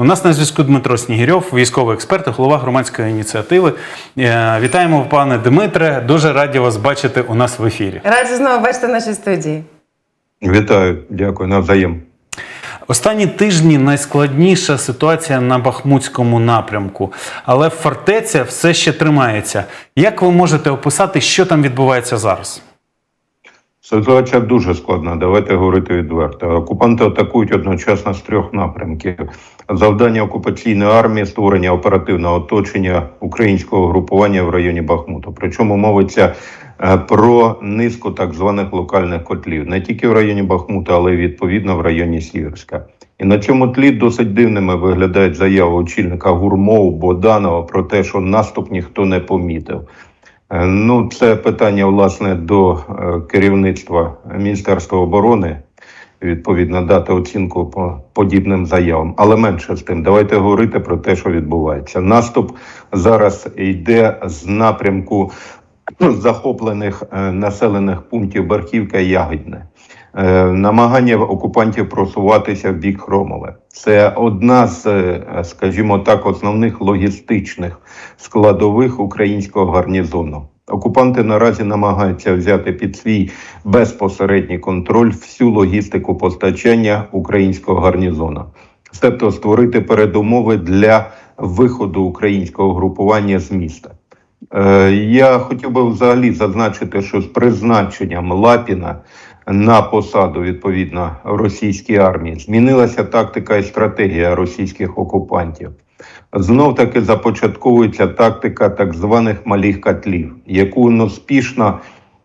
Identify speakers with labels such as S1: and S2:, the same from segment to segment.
S1: У нас на зв'язку Дмитро Снігірьов, військовий експерт, голова громадської ініціативи. Е, Вітаємо, пане Дмитре. Дуже раді вас бачити у нас в ефірі.
S2: Раді знову бачити в нашій студії.
S3: Вітаю, дякую навзаєм.
S1: Останні тижні найскладніша ситуація на Бахмутському напрямку, але фортеця все ще тримається. Як ви можете описати, що там відбувається зараз?
S3: Ситуація дуже складна. Давайте говорити відверто. Окупанти атакують одночасно з трьох напрямків: завдання окупаційної армії, створення оперативного оточення українського групування в районі Бахмуту. Причому мовиться е, про низку так званих локальних котлів, не тільки в районі Бахмута, але й відповідно в районі Сіверська. І на цьому тлі досить дивними виглядають заяви очільника Гурмов Боданова про те, що наступ ніхто не помітив. Е, Ну, це питання власне до е, керівництва Міністерства оборони. Відповідно, дати оцінку по подібним заявам. Але менше з тим, давайте говорити про те, що відбувається. Наступ зараз йде з напрямку захоплених е, населених пунктів Бархівка і Ягідне. Е, Намагання окупантів просуватися в бік Хромове. Це одна з, е, скажімо так, основних логістичних складових українського гарнізону. Окупанти наразі намагаються взяти під свій безпосередній контроль всю логістику постачання українського гарнізону, тобто створити передумови для виходу українського групування з міста. Е, Я хотів би взагалі зазначити, що з призначенням Лапіна на посаду відповідно російській армії змінилася тактика і стратегія російських окупантів. Знов таки започатковується тактика так званих малих котлів, яку успішно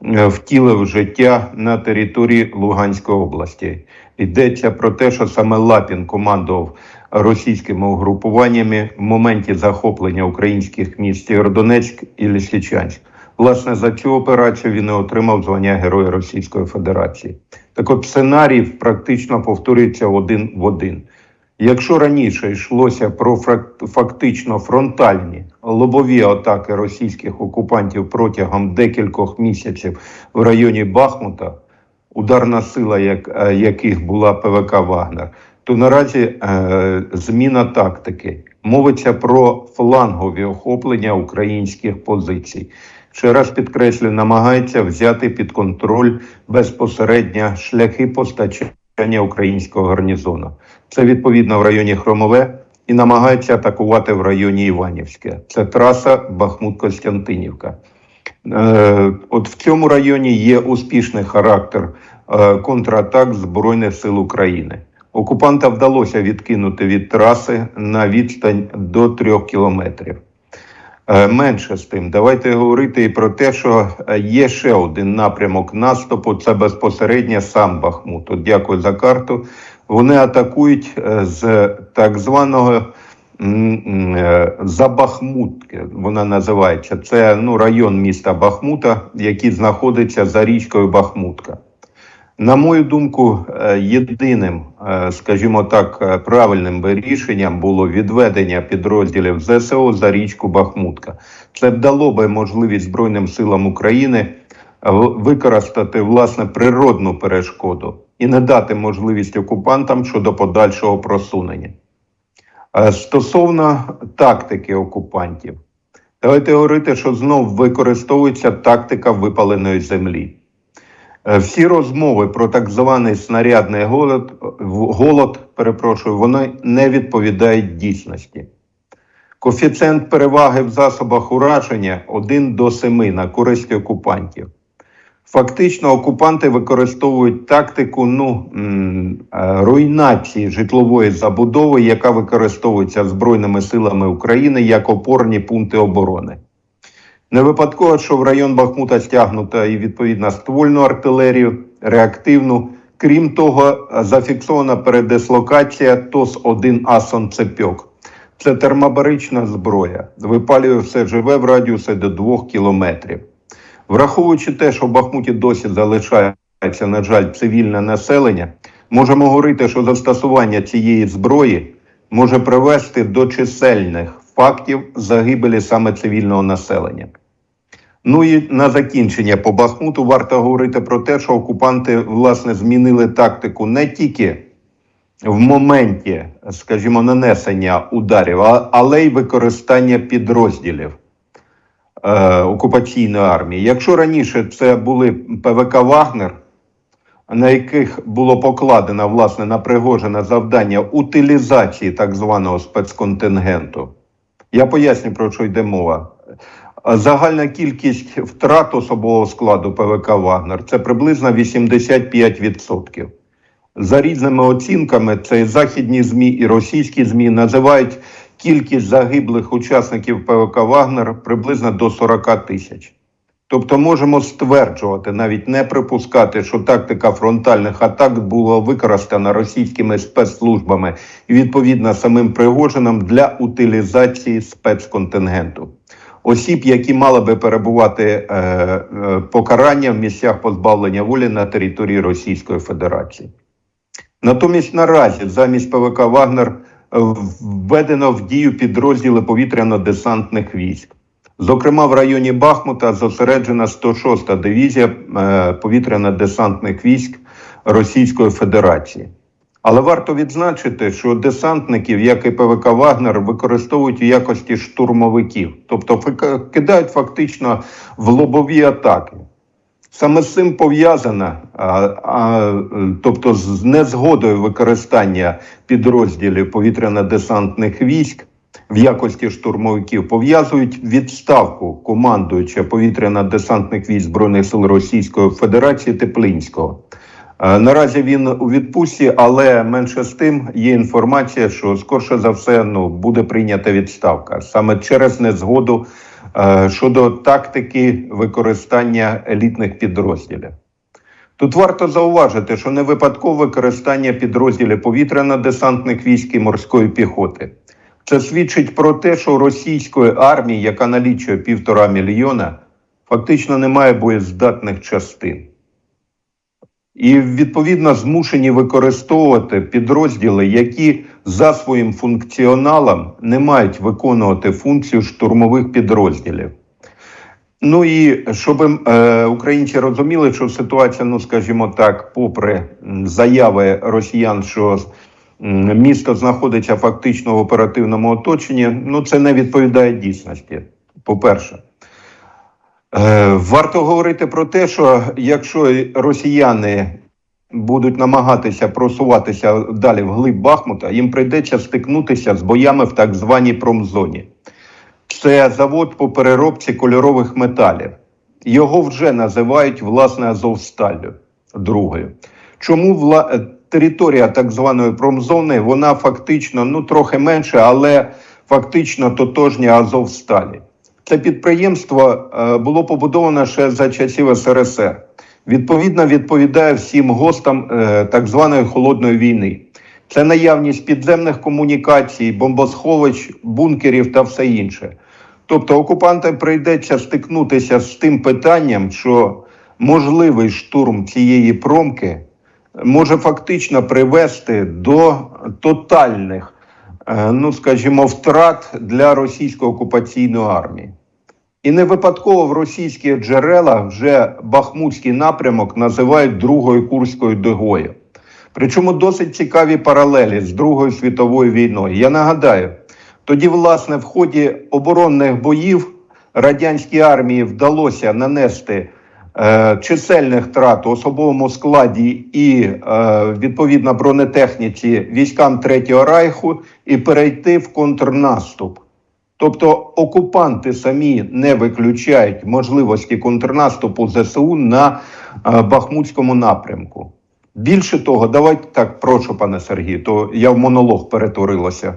S3: е, втілив в життя на території Луганської області. Йдеться про те, що саме Лапін командував російськими угрупуваннями в моменті захоплення українських міст Сєвєродонецьк і Лисичанськ. Власне, за цю операцію він і отримав звання Героя Російської Федерації. Так от сценарій практично повторюється один в один. Якщо раніше йшлося про фактично фронтальні лобові атаки російських окупантів протягом декількох місяців в районі Бахмута, ударна сила, як, е, яких була ПВК Вагнер, то наразі е, зміна тактики. Мовиться про флангові охоплення українських позицій. Ще раз підкреслю, намагається взяти під контроль безпосередньо шляхи постачання українського гарнізону. Це відповідно в районі Хромове і намагається атакувати в районі Іванівське. Це траса Бахмут-Костянтинівка. Е, От в цьому районі є успішний характер е, контратак Збройних сил України. Окупанта вдалося відкинути від траси на відстань до трьох кілометрів. Е, Менше з тим, давайте говорити і про те, що е, є ще один напрямок наступу. Це безпосередньо сам Бахмут. От дякую за карту. Вони атакують е, з так званого е, Забахмутки. Вона називається. Це ну, район міста Бахмута, який знаходиться за річкою Бахмутка. На мою думку, е, єдиним, е, скажімо так, е, правильним би рішенням було відведення підрозділів ЗСО за річку Бахмутка. Це б дало би можливість Збройним силам України використати власне природну перешкоду і не дати можливість окупантам щодо подальшого просунення. Стосовно тактики окупантів, давайте говорити, що знов використовується тактика випаленої землі. Е, Всі розмови про так званий снарядний голод, голод, перепрошую, вони не відповідають дійсності. Коефіцієнт переваги в засобах ураження 1 до 7 на користь окупантів. Фактично, окупанти використовують тактику ну, е, руйнації житлової забудови, яка використовується Збройними силами України як опорні пункти оборони. Не випадково, що в район Бахмута стягнута і відповідна ствольну артилерію, реактивну. Крім того, зафіксована передислокація ТОС-1 Асон Цепьок. Це термобарична зброя. Випалює все живе в радіусі до 2 кілометрів. Враховуючи те, що в Бахмуті досі залишається, на жаль, цивільне населення, можемо говорити, що застосування цієї зброї може привести до чисельних фактів загибелі саме цивільного населення. Ну і на закінчення по Бахмуту варто говорити про те, що окупанти власне змінили тактику не тільки в моменті, скажімо, нанесення ударів, але й використання підрозділів е, окупаційної армії. Якщо раніше це були ПВК Вагнер, на яких було покладено власне на Пригожина завдання утилізації так званого спецконтингенту, я поясню про що йде мова. Загальна кількість втрат особового складу ПВК Вагнер це приблизно 85%. За різними оцінками, це західні ЗМІ і російські ЗМІ називають кількість загиблих учасників ПВК Вагнер приблизно до 40 тисяч. Тобто можемо стверджувати, навіть не припускати, що тактика фронтальних атак була використана російськими спецслужбами і відповідно самим Пригожином для утилізації спецконтингенту. Осіб, які мали би перебувати е, е, покарання в місцях позбавлення волі на території Російської Федерації. Натомість наразі замість ПВК Вагнер введено в дію підрозділи повітряно-десантних військ. Зокрема, в районі Бахмута зосереджена 106-та дивізія е, повітряно-десантних військ Російської Федерації. Але варто відзначити, що десантників, як і ПВК Вагнер, використовують у якості штурмовиків, тобто кидають фактично в лобові атаки. Саме з цим пов'язана, тобто з незгодою використання підрозділів повітряно-десантних військ в якості штурмовиків пов'язують відставку командуюча повітряно-десантних військ Збройних сил Російської Федерації Теплинського. Е, Наразі він у відпустці, але менше з тим є інформація, що скорше за все ну, буде прийнята відставка саме через незгоду е, щодо тактики використання елітних підрозділів. Тут варто зауважити, що не випадково використання підрозділів повітряно-десантних військ і морської піхоти. Це свідчить про те, що російської армії, яка налічує півтора мільйона, фактично немає боєздатних частин. І відповідно змушені використовувати підрозділи, які за своїм функціоналом не мають виконувати функцію штурмових підрозділів. Ну і щоб е, українці розуміли, що ситуація, ну скажімо так, попри заяви росіян, що місто знаходиться фактично в оперативному оточенні, ну це не відповідає дійсності. По-перше, Е, Варто говорити про те, що якщо росіяни будуть намагатися просуватися далі в глиб Бахмута, їм прийдеться стикнутися з боями в так званій промзоні. Це завод по переробці кольорових металів. Його вже називають власне Азовсталлю другою. Чому вла... е, територія так званої промзони, вона фактично ну трохи менше, але фактично тотожня Азовсталі. Це підприємство е, було побудовано ще за часів СРСР. Відповідно, відповідає всім гостам е, так званої холодної війни. Це наявність підземних комунікацій, бомбосховищ, бункерів та все інше. Тобто окупантам прийдеться стикнутися з тим питанням, що можливий штурм цієї промки може фактично привести до тотальних, ну скажімо, втрат для російської окупаційної армії. І не випадково в російських джерелах вже Бахмутський напрямок називають Другою Курською дугою. Причому досить цікаві паралелі з Другою світовою війною. Я нагадаю, тоді, власне, в ході оборонних боїв радянській армії вдалося нанести е, чисельних втрат у особовому складі і е, відповідно бронетехніці військам Третього Райху і перейти в контрнаступ. Тобто окупанти самі не виключають можливості контрнаступу ЗСУ на е, Бахмутському напрямку. Більше того, давайте так, прошу, пане Сергію, то я в монолог перетворилася.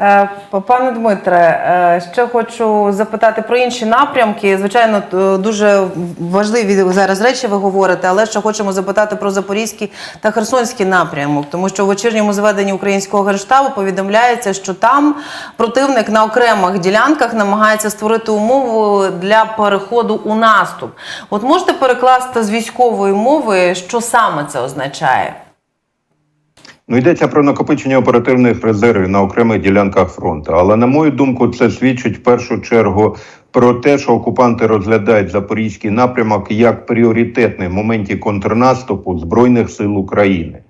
S2: Е, Пане Дмитре, е, ще хочу запитати про інші напрямки. Звичайно, дуже важливі зараз речі ви говорите, але ще хочемо запитати про Запорізький та Херсонський напрямок, тому що в вечірньому зведенні українського генштабу повідомляється, що там противник на окремих ділянках намагається створити умову для переходу у наступ. От можете перекласти з військової мови, що саме це означає?
S3: Ну, йдеться про накопичення оперативних резервів на окремих ділянках фронту. Але на мою думку, це свідчить в першу чергу про те, що окупанти розглядають запорізький напрямок як пріоритетний в моменті контрнаступу Збройних сил України.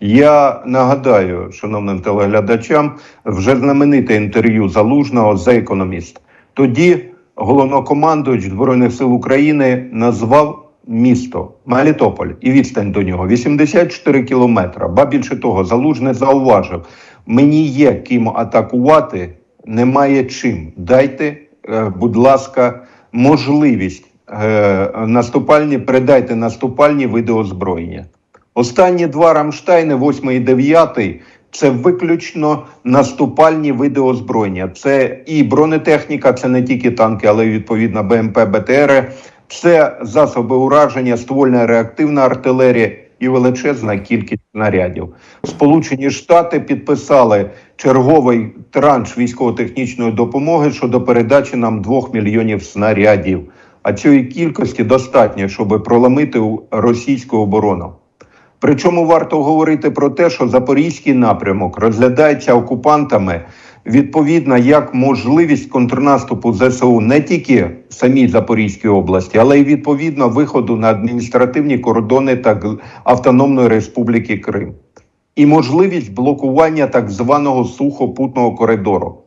S3: Я нагадаю, шановним телеглядачам, вже знамените інтерв'ю залужного за економіст. Тоді головнокомандуюч Збройних сил України назвав місто Мелітополь і відстань до нього 84 кілометра. Ба більше того, залужний зауважив: мені є ким атакувати, немає чим. Дайте, е, будь ласка, можливість е, наступальні, передайте наступальні види озброєння. Останні два Рамштайни, 8 і 9, це виключно наступальні види озброєння. Це і бронетехніка, це не тільки танки, але й відповідно БМП, БТР, це засоби ураження, ствольна реактивна артилерія і величезна кількість снарядів. Сполучені Штати підписали черговий транш військово-технічної допомоги щодо передачі нам 2 мільйонів снарядів. А цієї кількості достатньо, щоб проламити російську оборону. Причому варто говорити про те, що запорізький напрямок розглядається окупантами. Відповідно як можливість контрнаступу ЗСУ не тільки в самій Запорізькій області, але й відповідно виходу на адміністративні кордони та Автономної Республіки Крим, і можливість блокування так званого сухопутного коридору,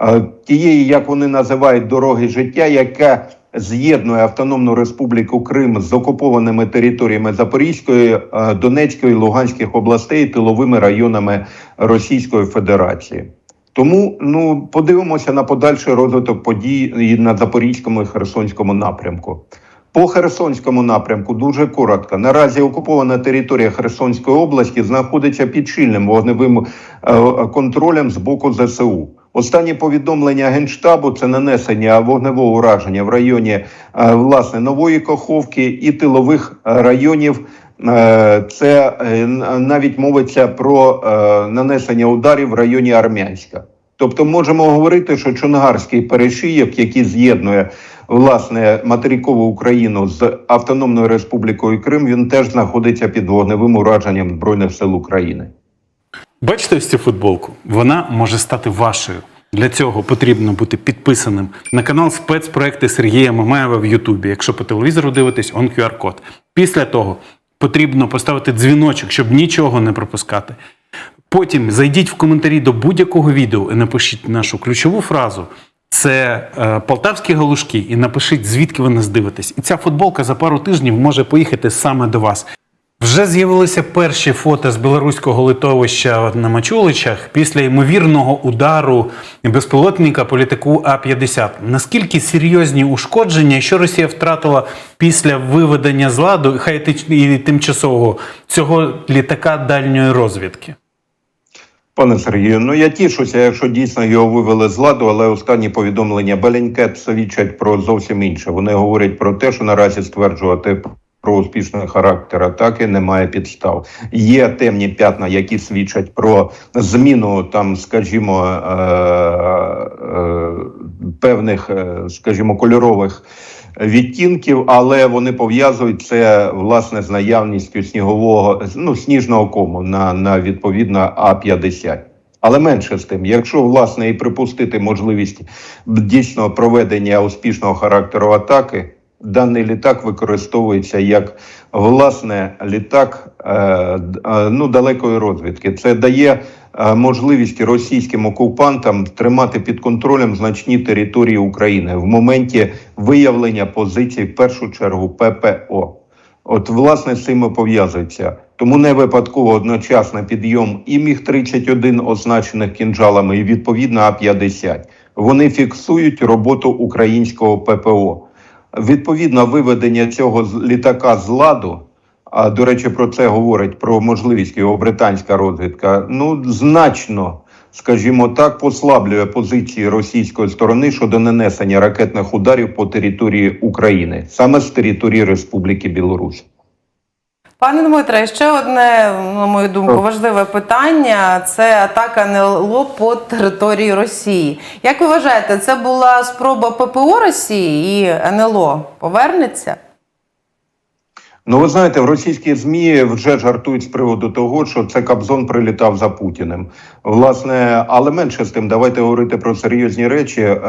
S3: е, тієї, як вони називають, дороги життя, яка з'єднує Автономну Республіку Крим з окупованими територіями Запорізької, е, Донецької, Луганських областей, тиловими районами Російської Федерації. Тому ну подивимося на подальший розвиток подій на Запорізькому і Херсонському напрямку. По Херсонському напрямку дуже коротко. Наразі окупована територія Херсонської області знаходиться під щільним вогневим е, контролем з боку ЗСУ. Останні повідомлення генштабу це нанесення вогневого ураження в районі е, власне нової Каховки і тилових е, районів. Е, Це навіть мовиться про нанесення ударів в районі Армянська. Тобто можемо говорити, що Чонгарський перешийок, який з'єднує власне материкову Україну з Автономною Республікою Крим, він теж знаходиться під вогневим ураженням Збройних сил України.
S1: Бачите ось цю футболку? Вона може стати вашою. Для цього потрібно бути підписаним на канал спецпроекти Сергія Мамаєва в Ютубі. Якщо по телевізору дивитесь, он QR-код. Після того потрібно поставити дзвіночок, щоб нічого не пропускати. Потім зайдіть в коментарі до будь-якого відео і напишіть нашу ключову фразу. Це е, полтавські галушки, і напишіть, звідки ви нас дивитесь. І ця футболка за пару тижнів може поїхати саме до вас. Вже з'явилися перші фото з білоруського литовища на Мачуличах після ймовірного удару безпілотника по літаку А-50. Наскільки серйозні ушкодження, що Росія втратила після виведення з ладу, хай і тимчасового цього літака дальньої розвідки?
S3: Пане Сергію, ну я тішуся, якщо дійсно його вивели з ладу, але останні повідомлення Белінкет свідчать про зовсім інше. Вони говорять про те, що наразі стверджувати про успішний характер атаки немає підстав. Є темні п'ятна, які свідчать про зміну там, скажімо, е- е- певних, е, скажімо, кольорових відтінків, але вони пов'язують це власне з наявністю снігового ну сніжного кому на, на відповідно А-50. Але менше з тим, якщо власне і припустити можливість дійсно проведення успішного характеру атаки, даний літак використовується як власне літак е, е, ну, далекої розвідки. Це дає е, можливість російським окупантам тримати під контролем значні території України в моменті виявлення позицій, в першу чергу ППО. От власне з цим і пов'язується. Тому не випадково одночасно підйом і міг 31 означених кінжалами, і відповідно А-50. Вони фіксують роботу українського ППО. Відповідно, виведення цього літака з ладу. А до речі, про це говорить про можливість його британська розвідка. Ну значно, скажімо так, послаблює позиції російської сторони щодо нанесення ракетних ударів по території України, саме з території Республіки Білорусь.
S2: Пане Дмитре, ще одне, на мою думку, важливе питання це атака НЛО по території Росії. Як ви вважаєте, це була спроба ППО Росії і НЛО повернеться?
S3: Ну, ви знаєте, в російській змі вже жартують з приводу того, що це Кобзон прилітав за Путіним. Власне, але менше з тим, давайте говорити про серйозні речі. Е,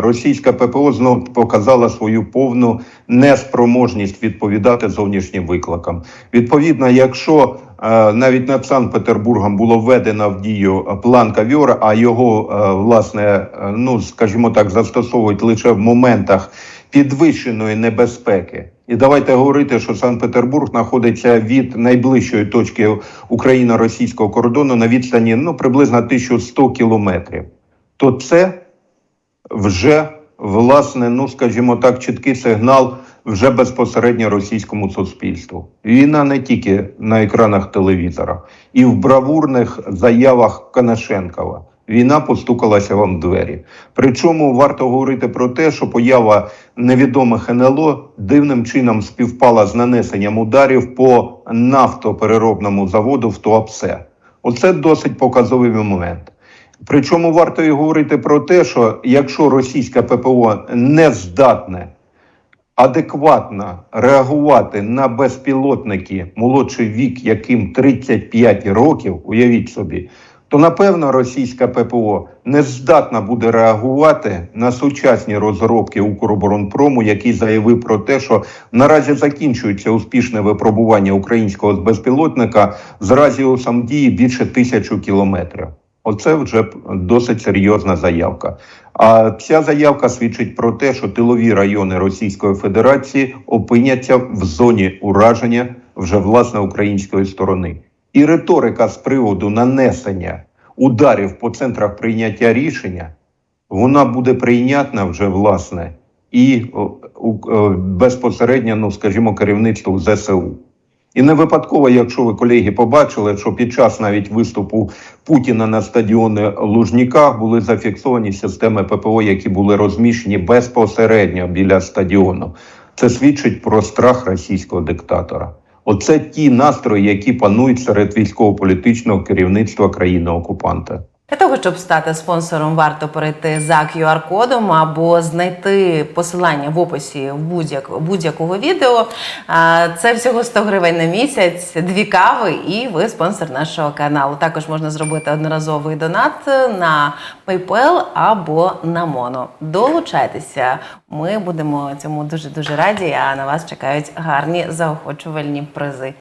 S3: російська ППО знов показала свою повну неспроможність відповідати зовнішнім викликам. Відповідно, якщо е, навіть над Санкт-Петербургом було введено в дію план Кавьора, а його е, власне, ну скажімо так, застосовують лише в моментах підвищеної небезпеки. І давайте говорити, що Санкт-Петербург знаходиться від найближчої точки україно-російського кордону на відстані ну приблизно 1100 кілометрів. То це вже власне, ну скажімо так, чіткий сигнал вже безпосередньо російському суспільству. Війна не тільки на екранах телевізора, і в бравурних заявах Конашенкова. Війна постукалася вам в двері. Причому варто говорити про те, що поява невідомих НЛО дивним чином співпала з нанесенням ударів по нафтопереробному заводу в Туапсе. Оце досить показовий момент. Причому варто і говорити про те, що якщо російське ППО не здатне адекватно реагувати на безпілотники молодший вік, яким 35 років, уявіть собі, то напевно російська ППО не здатна буде реагувати на сучасні розробки Укроборонпрому, який заявив про те, що наразі закінчується успішне випробування українського безпілотника з радіусом дії більше тисячу кілометрів. Оце вже досить серйозна заявка. А ця заявка свідчить про те, що тилові райони Російської Федерації опиняться в зоні ураження вже власне української сторони. І риторика з приводу нанесення ударів по центрах прийняття рішення вона буде прийнятна вже власне і безпосередньо, ну скажімо, керівництву ЗСУ. І не випадково, якщо ви колеги побачили, що під час навіть виступу Путіна на стадіоні Лужніках були зафіксовані системи ППО, які були розміщені безпосередньо біля стадіону. Це свідчить про страх російського диктатора. Оце ті настрої, які панують серед військово-політичного керівництва країни-окупанта.
S2: Для того, щоб стати спонсором, варто перейти за QR-кодом або знайти посилання в описі будь-як, будь-якого відео. Це всього 100 гривень на місяць, дві кави, і ви спонсор нашого каналу. Також можна зробити одноразовий донат на PayPal або на Mono. Долучайтеся. Ми будемо цьому дуже дуже раді. А на вас чекають гарні заохочувальні призи.